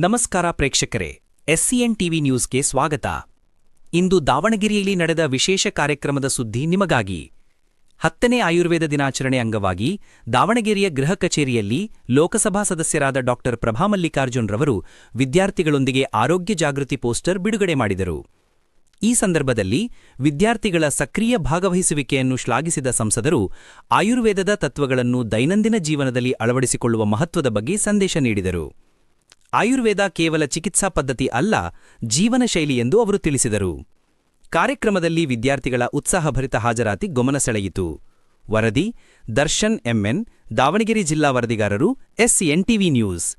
ನಮಸ್ಕಾರ ಪ್ರೇಕ್ಷಕರೇ, ಎಸ್ಸಿಎನ್ ಟಿವಿ ನ್ಯೂಸ್ಗೆ ಸ್ವಾಗತ. ಇಂದು ದಾವಣಗೆರೆಯಲ್ಲಿ ನಡೆದ ವಿಶೇಷ ಕಾರ್ಯಕ್ರಮದ ಸುದ್ದಿ ನಿಮಗಾಗಿ. ಹತ್ತನೇ ಆಯುರ್ವೇದ ದಿನಾಚರಣೆ ಅಂಗವಾಗಿ ದಾವಣಗೆರೆಯ ಗೃಹ ಕಚೇರಿಯಲ್ಲಿ ಲೋಕಸಭಾ ಸದಸ್ಯರಾದ ಡಾ ಪ್ರಭಾ ಮಲ್ಲಿಕಾರ್ಜುನ್ ರವರು ವಿದ್ಯಾರ್ಥಿಗಳೊಂದಿಗೆ ಆರೋಗ್ಯ ಜಾಗೃತಿ ಪೋಸ್ಟರ್ ಬಿಡುಗಡೆ ಮಾಡಿದರು. ಈ ಸಂದರ್ಭದಲ್ಲಿ ವಿದ್ಯಾರ್ಥಿಗಳ ಸಕ್ರಿಯ ಭಾಗವಹಿಸುವಿಕೆಯನ್ನು ಶ್ಲಾಘಿಸಿದ ಸಂಸದರು, ಆಯುರ್ವೇದದ ತತ್ವಗಳನ್ನು ದೈನಂದಿನ ಜೀವನದಲ್ಲಿ ಅಳವಡಿಸಿಕೊಳ್ಳುವ ಮಹತ್ವದ ಬಗ್ಗೆ ಸಂದೇಶ ನೀಡಿದರು. ಆಯುರ್ವೇದ ಕೇವಲ ಚಿಕಿತ್ಸಾ ಪದ್ಧತಿ ಅಲ್ಲ ಜೀವನ ಶೈಲಿ ಎಂದು ಅವರು ತಿಳಿಸಿದರು. ಕಾರ್ಯಕ್ರಮದಲ್ಲಿ ವಿದ್ಯಾರ್ಥಿಗಳ ಉತ್ಸಾಹಭರಿತ ಹಾಜರಾತಿ ಗಮನ ಸೆಳೆಯಿತು. ವರದಿ, ದರ್ಶನ್ ಎಂಎನ್ ದಾವಣಗೆರೆ ಜಿಲ್ಲಾ ವರದಿಗಾರರು ಎಸ್ಸಿಎನ್ ಟಿವಿ ನ್ಯೂಸ್.